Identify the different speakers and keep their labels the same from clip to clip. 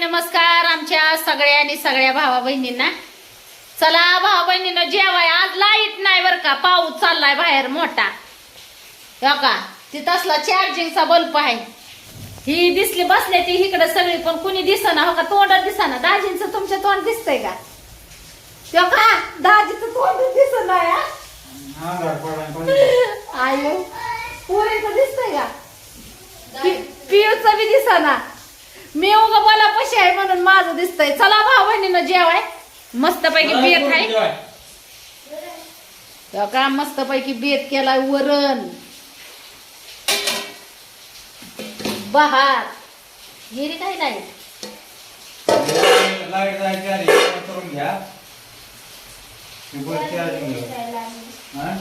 Speaker 1: नमस्कार आमच्या सगळ्या आणि सगळ्या भावा बहिणींना चला भावा बहिणीनं जेवाय. आज लाइट नाही बर का? पाऊस चाललाय बाहेर मोठा. हो का? ती तसला चार्जिंगचा बल्ब आहे. ही दिसली बसले ती इकडे सगळी पण कुणी दिसना हो का? तोंडात दिसना. दाजींचं तुमच्या तोंड दिसतंय का? तो का? दाजीचं तोंड दिसना या आयो दिसतंय का? पियूचं बी दिसना. मी उगा बोला पशी आहे म्हणून माझं दिसतंय. चला भाऊ बहिणीनं जेवाय. मस्त पैकी बेत आहे. तो का मस्त पैकी बेत केलाय वरण. बहार. गेली काय लाइट
Speaker 2: लाइट जायची आली. तेव्हा करून घ्या. ती बस चार्जिंग घ्या.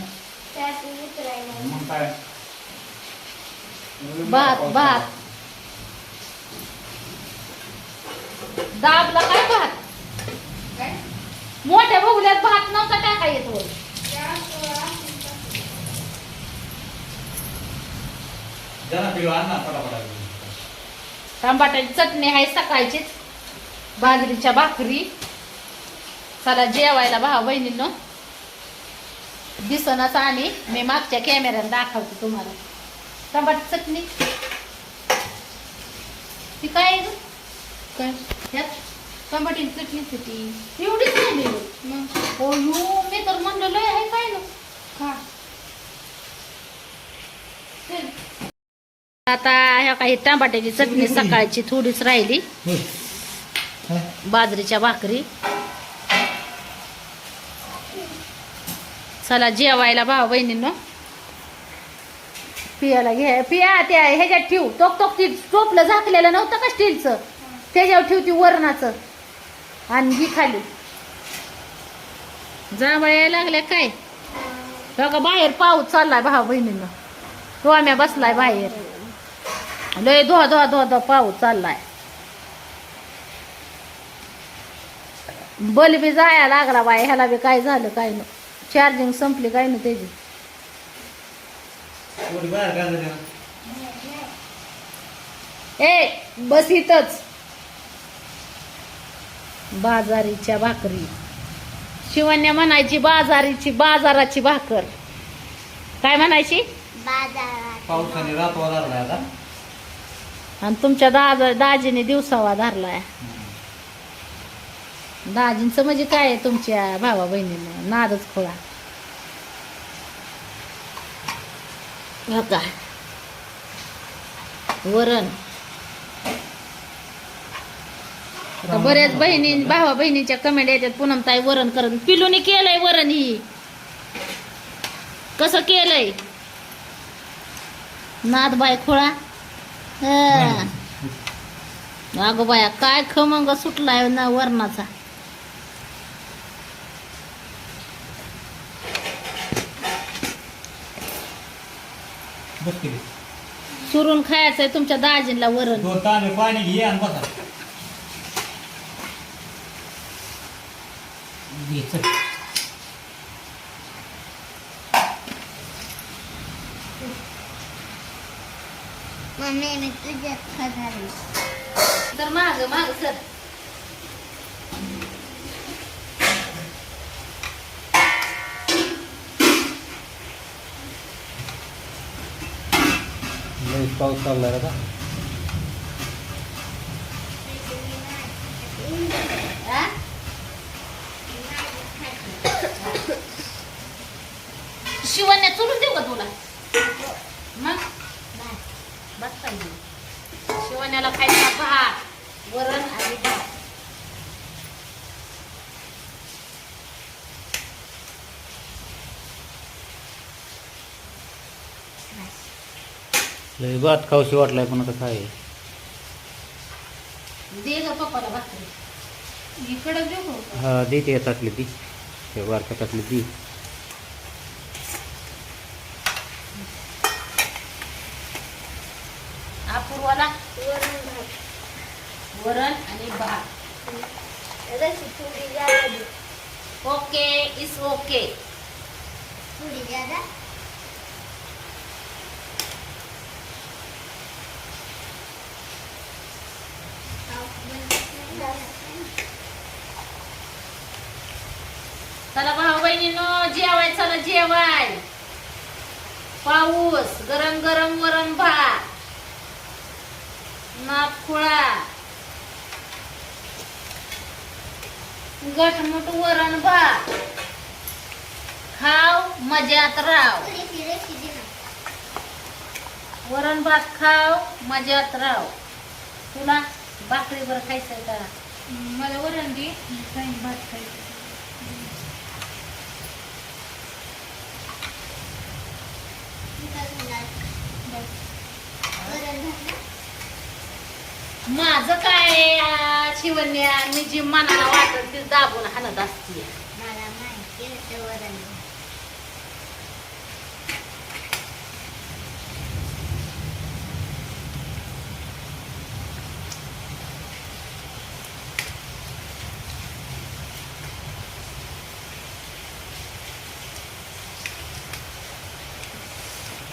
Speaker 2: मग काय?
Speaker 1: भात भात. दाबला काय भात? मोठ्या बघल्यात भात नव्हता टाका येत
Speaker 2: आण ना फटाफट
Speaker 1: टमाट्याची चटणी आहे सकाळचीच. बाजरीच्या भाकरी. चला जेवायला भाऊ बहिणींनो. दिसनच आणि मी मागच्या कॅमेऱ्यात दाखवते तुम्हाला. टमाटी चटणी. ती काय आहे? काय? ह्यात? होती. एवढीच नाही मग? हो यू मी तर म्हणलं लय आहे काय ना खा. आता ह्या काही टमाट्याची चटणी सकाळची थोडीच राहिली. बाजरीच्या भाकरी. चला जेवायला भाऊ बहिणींनो. पियाला घे. पिया त्या ह्याच्यात ठेव. टोक टोक ती टोपलं झाकलेलं नव्हतं का स्टीलचं? त्याच्यावर ठेवती वरणाचं. आणि ही खाली. जांभळ्या यायला लागल्या काय? बघा बाहेर पाऊस चाललाय भाऊ बहिणींनो. तो आम्ही बसलाय बाहेर. लय धुवा धुवा धुवा धुवा पाऊस चाललाय. बल्ब बी जाया लागला बाय ह्याला बी काय झालं काय नाही. चार्जिंग संपली काय नाही त्याची? ए बस इथच. बाजारीच्या भाकरी. शिवण्या म्हणायची बाजारीची बाजाराची भाकर. काय म्हणायची?
Speaker 2: पावसाने रातवा लागलाय आता.
Speaker 1: आणि तुमच्या दादा दाजीने दिवसावा धरलाय. दाजींचं म्हणजे काय आहे तुमच्या भावा बहिणीनं? नादच खोळा. हो का वरण. बऱ्याच बहिणी भावा बहिणीच्या कमेंट येतात पूनम ताई वरण करत पिलूनी केलंय वरण ही. कसं केलंय? नाद बाय खोळा. अगं बाया काय खमंग सुटलाय ना वरणाचा. सुरून खायचंय तुमच्या दाजींला वरण.
Speaker 2: पाणी घे आणि बसा. चल.
Speaker 3: मम्मी मी तुझ्या खाणार
Speaker 1: तर माग माग सर
Speaker 2: पाऊस चाललाय आता
Speaker 1: शिवण्या चुलून देऊ का तुला? मग? बस पाहिजे. शिवण्याला खायचा भात वरण आणि भात.
Speaker 2: लय भात खाऊशी वाटलाय पण आता काय?
Speaker 1: दे ग पप्पाला भाकरी.
Speaker 3: इकडं देऊ का?
Speaker 2: हा दे ते ताटली ती. ते बारका ताटली ती.
Speaker 1: अपूर्वाला
Speaker 3: वरण भात.
Speaker 1: वरण आणि भात
Speaker 3: रशी थोडी जादा दे.
Speaker 1: ओके इस ओके
Speaker 3: थोडी जादा हाफ म्हणजे
Speaker 1: चला भाऊ बहिणीनं जेवाय चला जेवाय पाऊस गरम गरम वरण भात नागफुळा गटमुट वरण भात खाव मजात राव. वरण भात खाव मजात राव. तुला भाकरीवर खायचंय का?
Speaker 4: मला वरण दे काही भात खायचं?
Speaker 3: वरण भात?
Speaker 1: माझं काय आ, शिवण्या मी जी मनाला वाटत ते दाबून हाणत असते
Speaker 3: मला माहिती वरण.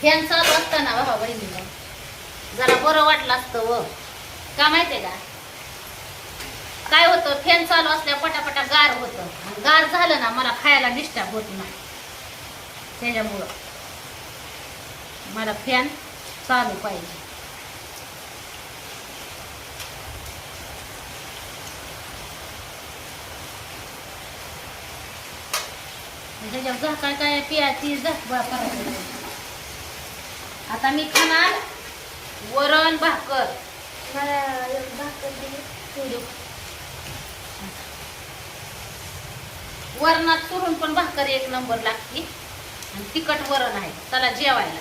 Speaker 1: फॅन चालू असताना भावा बहिणीनं. जरा बरं वाटलं असतं व. का माहितीये का? काय होतं? फॅन चालू असल्या पटापटा गार होतं. गार झालं ना मला खायला डिस्टर्ब होत नाही. त्याच्यामुळं मला फॅन चालू पाहिजे. त्याच्यावर झाकाळ काय पिया ती झाकबा आता मी खाणार वरण भाकर.
Speaker 3: मला भाकर दिली
Speaker 1: वरणात चुरून पण भाकर एक नंबर लागते. आणि तिखट वरण आहे. चला जेवायला.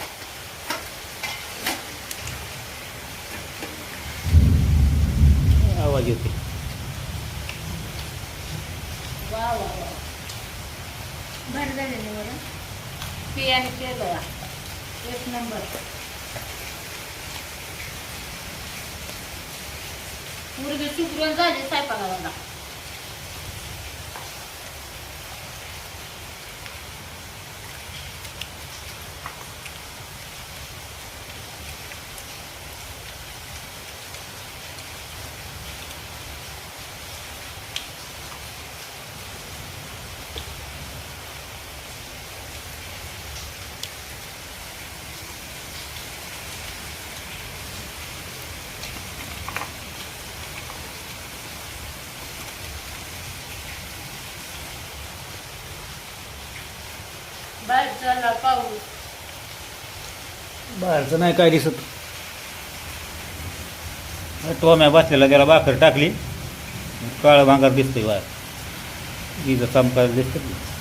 Speaker 2: आवाज येते
Speaker 1: वा वा वा.
Speaker 4: भात झालेलं वरण
Speaker 1: पियाने केलं. एक नंबर. मुलगी चुकरून झाली स्वयंपाकाला बाहेर पाऊस
Speaker 2: बाहेरचं नाही काय दिसत. टोम्या बसलेला त्याला भाकर टाकली. काळं भांगार दिसतंय बाहेर. इथं चमकायला दिसतं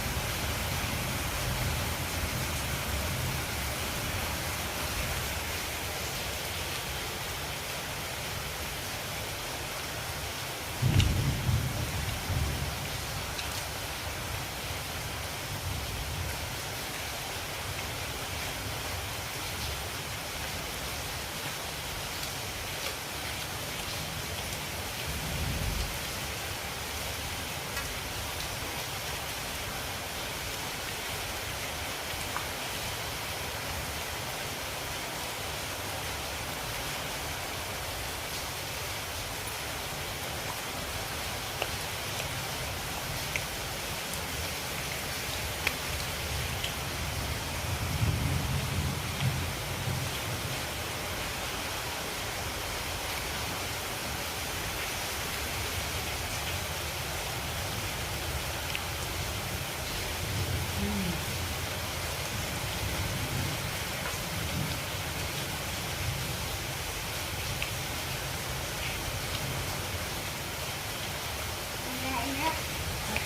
Speaker 3: नाही ना,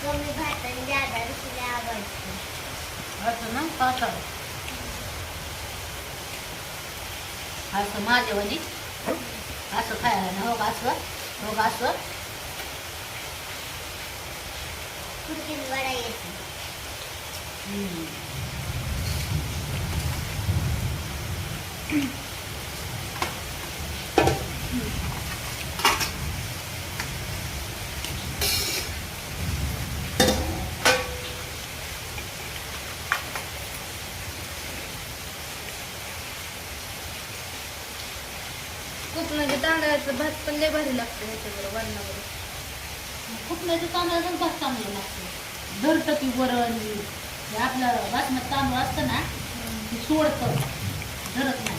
Speaker 3: कमी भात आणि जादा रुसले आवडते
Speaker 1: असं ना? पातळ असं? माझ्यावानी असं खायला ना? हो का असं? हो का असं?
Speaker 3: खुर्चीत वडा येते.
Speaker 1: हम्म.
Speaker 4: कोकणाच्या तांदळाचं भात पण लय भारी लागतं ह्याच्याबरोबर वरणाबरोबर
Speaker 1: फुटण्याचं तांदळाचं भात चांगलं लागतं. धरतं ती वरण हे आपलं बासमत तांदूळ असतं ना ते सोडतं. धरत नाही.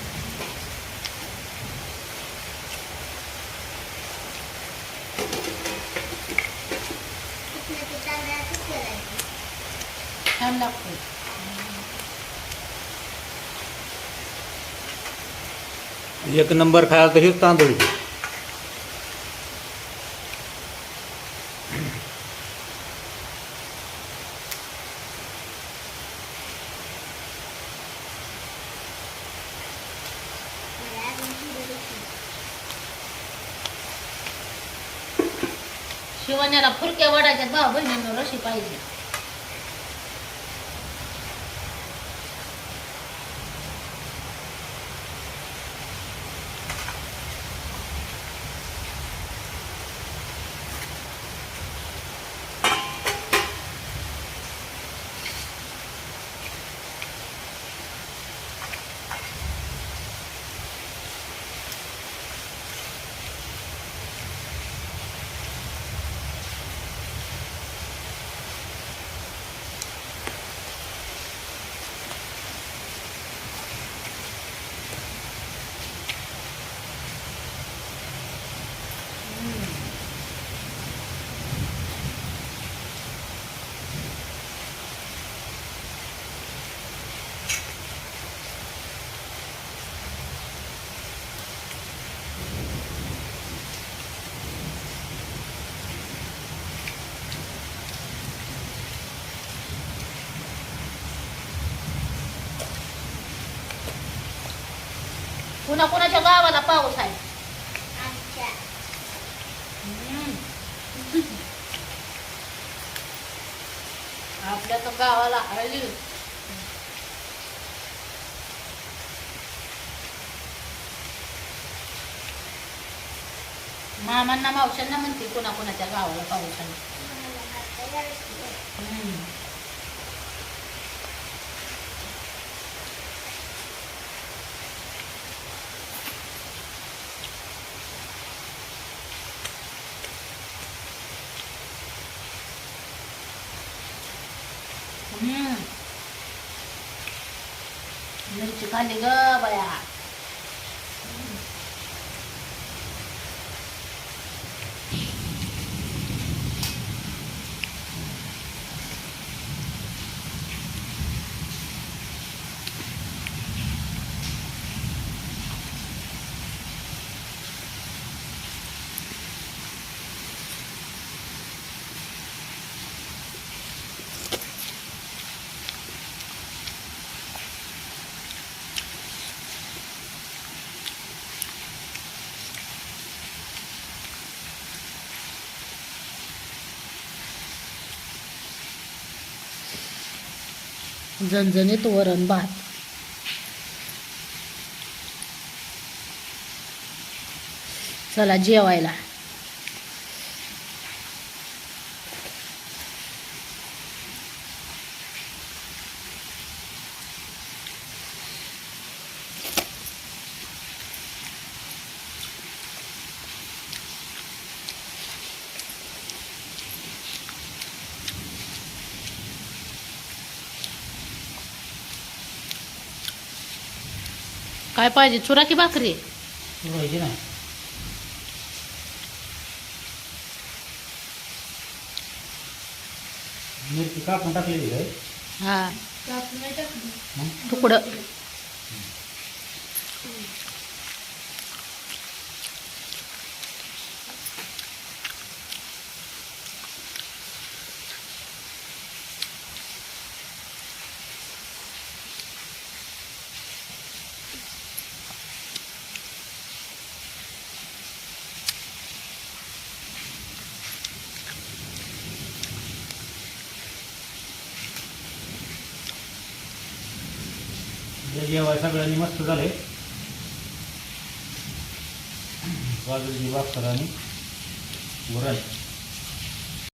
Speaker 1: छान लागतं.
Speaker 2: एक नंबर खायला तर हेच तांदूळ
Speaker 1: शिवण्याला फुलक्या वडाच्या भाऊ बहिणींना रशी पाहिजे. कुणा कुणाच्या गावाला पाऊस आहे? आपल्या तर गावाला हळली मामांना मावशांना म्हणते कुणा कुणाच्या गावाला पाऊस आहे
Speaker 3: मला मात्र यावर्षी आहे.
Speaker 1: हम्म. मिरची खाल्ली ग बया. झणझणीत वरण भात. चला जेवायला. काय पाहिजे? चुरा की भाकरी?
Speaker 2: पाहिजे ना. मिरची कापून टाकलेली आहे.
Speaker 1: हा.
Speaker 4: कापून नाही टाकली.
Speaker 1: तुकडं.
Speaker 2: जेवाय सगळ्यांनी मस्त झाले. बाजूची भाकर आणि वरण.